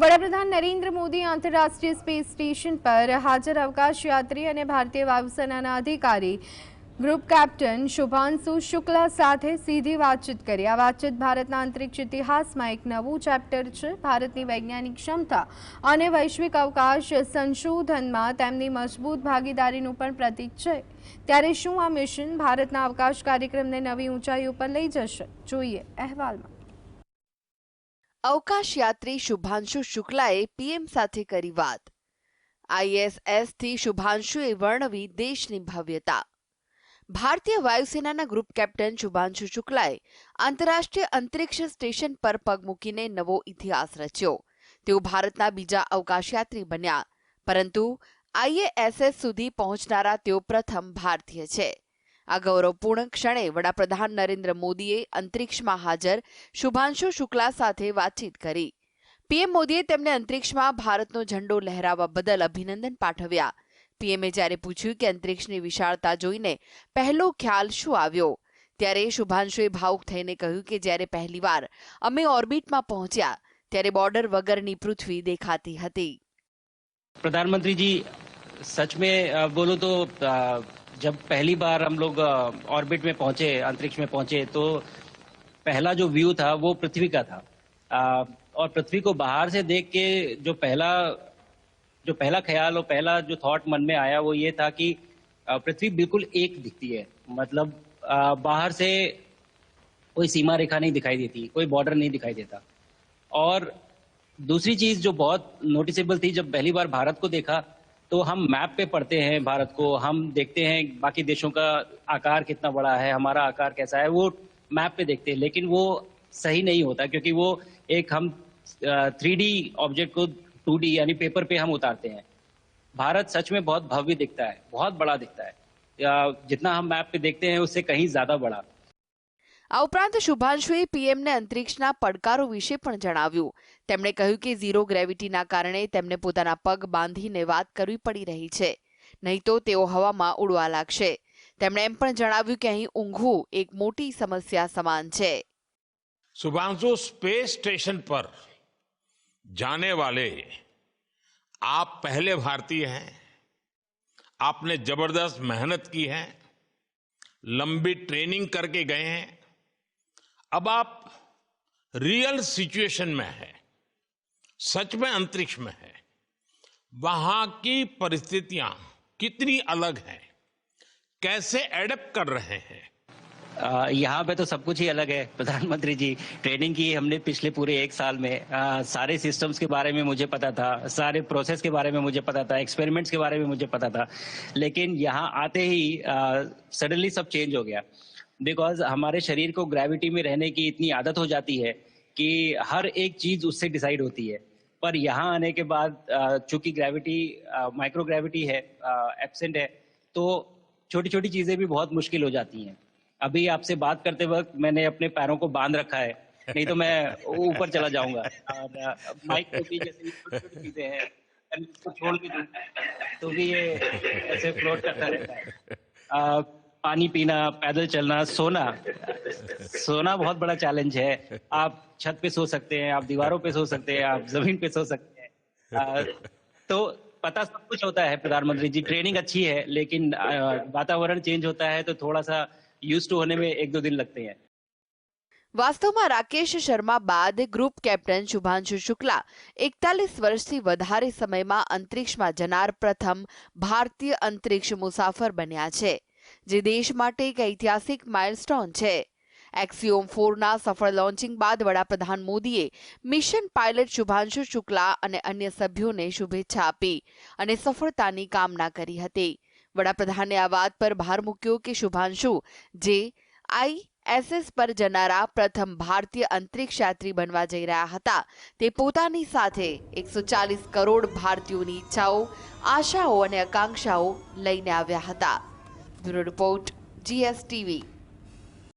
વડાપ્રધાન નરેન્દ્ર મોદી આંતરરાષ્ટ્રીય space station પર હાજર અવકાશ યાત્રી અને ભારતીય વાયુસેનાના અધિકારી ગ્રુપ કેપ્ટન શુભાંશુ શુક્લા સાથે સીધી વાતચીત કરી આ વાતચીત ભારતના અંતરિક્ષ ઇતિહાસમાં એક નવું ચેપ્ટર છે ભારતની વૈજ્ઞાનિક ક્ષમતા અને વૈશ્વિક અવકાશ સંશોધનમાં તેમની મજબૂત ભાગીદારીનું પણ પ્રતીક છે ત્યારે શું આ મિશન ભારતના અવકાશ કાર્યક્રમને નવી ઊંચાઈ ઉપર લઈ જશે જોઈએ અહેવાલમાં અવકાશયાત્રી શુભાંશુ શુક્લાએ પીએમ સાથે કરી વાત આઈએસએસથી શુભાંશુએ વર્ણવી દેશની ભવ્યતા ભારતીય વાયુસેનાના ગ્રુપ કેપ્ટન શુભાંશુ શુક્લાએ આંતરરાષ્ટ્રીય અંતરિક્ષ સ્ટેશન પર પગ મૂકીને નવો ઇતિહાસ રચ્યો તેઓ ભારતના બીજા અવકાશયાત્રી બન્યા પરંતુ આઈએએસએસ સુધી પહોંચનારા તેઓ પ્રથમ ભારતીય છે આ ગૌરવપૂર્ણ ક્ષણે વડાપ્રધાન નરેન્દ્ર મોદીએ અંતરિક્ષમાં હાજર શુભાંશુ શુક્લા સાથે વાતચીત કરી પીએમ મોદીએ તેમને અંતરિક્ષમાં ભારતનો ઝંડો લહેરાવવા બદલ અભિનંદન પાઠવ્યા પીએમએ જ્યારે પૂછ્યું કે અંતરિક્ષની વિશાળતા જોઈને પહેલો ખ્યાલ શું આવ્યો ત્યારે શુભાંશુએ ભાવુક થઈને કહ્યું કે જ્યારે પહેલીવાર અમે ઓર્બિટમાં પહોંચ્યા ત્યારે બોર્ડર વગરની પૃથ્વી દેખાતી હતી પ્રધાનમંત્રીજી સચ મેં બોલો તો जब पहली बार हम लोग ऑर्बिट में पहुंचे अंतरिक्ष में पहुंचे तो पहला जो व्यू था वो पृथ्वी का था आ, और पृथ्वी को बाहर से देख के जो पहला जो पहला ख्याल और पहला जो थॉट मन में आया वो ये था कि पृथ्वी बिल्कुल एक दिखती है मतलब आ, बाहर से कोई सीमा रेखा नहीं दिखाई देती कोई बॉर्डर नहीं दिखाई देता और दूसरी चीज जो बहुत नोटिसेबल थी जब पहली बार भारत को देखा तो हम मैप पे पढ़ते हैं भारत को हम देखते हैं बाकी देशों का आकार कितना बड़ा है हमारा आकार कैसा है वो मैप पे देखते हैं लेकिन वो सही नहीं होता क्योंकि वो एक हम थ्री ऑब्जेक्ट को टू यानी पेपर पे हम उतारते हैं भारत सच में बहुत भव्य दिखता है बहुत बड़ा दिखता है जितना हम मैप पे देखते हैं उससे कहीं ज्यादा बड़ा આ ઉપરાંત શુભાંશુએ પીએમ ને અંતરિક્ષના પડકારો વિશે પણ જણાવ્યું તેમણે કહ્યું કે ઝીરો ગ્રેવિટીના કારણે તેમણે પોતાના પગ બાંધીને વાત કરવી પડી રહી છે નહી તો તેઓ હવામાં ઉડવા લાગશે તેમણે એમ પણ જણાવ્યું કે અહીં ઊંઘવું એક મોટી સમસ્યા છે શુભાંશુ સ્પેસ સ્ટેશન પર જાનવાલે આપ પહેલે ભારતીય છે આપને જબરદસ્ત મહેનત કરી છે લાંબી ટ્રેનિંગ કરીને ગયે છે अब आप रियल सिचुएशन में है सच में अंतरिक्ष में है वहां की परिस्थितियां कितनी अलग हैं कैसे एडप्ट कर रहे हैं यहाँ पे तो सब कुछ ही अलग है प्रधानमंत्री जी ट्रेनिंग की हमने पिछले पूरे एक साल में आ, सारे सिस्टम्स के बारे में मुझे पता था सारे प्रोसेस के बारे में मुझे पता था एक्सपेरिमेंट्स के बारे में मुझे पता था लेकिन यहाँ आते ही सडनली सब चेंज हो गया बिकॉज हमारे शरीर को ग्रेविटी में रहने की इतनी आदत हो जाती है कि हर एक चीज उससे डिसाइड होती है पर यहाँ आने के बाद चूंकि ग्रेविटी माइक्रो ग्रेविटी है एबसेंट है तो छोटी छोटी चीजें भी बहुत मुश्किल हो जाती हैं अभी आपसे बात करते वक्त मैंने अपने पैरों को बांध रखा है नहीं तो मैं ऊपर चला जाऊंगा माइक को भी जैसे छोड़ भी तो भी ये ऐसे फ्लोट करता रहता है पानी पीना पैदल चलना सोना सोना बहुत बड़ा चैलेंज है आप छत पे सो सकते हैं आप दीवारों पे सो सकते हैं आप जमीन पे सो सकते हैं तो पता सब कुछ होता है प्रधानमंत्री जी ट्रेनिंग अच्छी है लेकिन वातावरण चेंज होता है तो थोड़ा सा यूज टू होने में एक दो दिन लगते हैं वास्तव में राकेश વાસ્તવમાં રાકેશ શર્મા બાદ ગ્રુપ કેપ્ટન શુભાંશુ શુક્લા એકતાલીસ समय में अंतरिक्ष में जनार प्रथम भारतीय अंतरिक्ष मुसाफर બન્યા है જે દેશ માટે એક ઐતિહાસિક માઇલસ્ટોન છે એક્સિયોમ ફોરના સફળ લોન્ચિંગ બાદ વડાપ્રધાન મોદીએ મિશન પાયલટ શુભાંશુ શુક્લા અને અન્ય સભ્યોને શુભેચ્છા આપી અને સફળતાની કામના કરી હતી વડાપ્રધાને આ વાત પર ભાર મૂક્યો કે શુભાંશુ જે આઈ એસએસ પર જનારા પ્રથમ ભારતીય અંતરિક્ષ યાત્રી બનવા જઈ રહ્યા હતા તે પોતાની સાથે એકસો ચાલીસ કરોડ ભારતીયોની ઈચ્છાઓ આશાઓ અને આકાંક્ષાઓ લઈને આવ્યા હતા the report GSTV.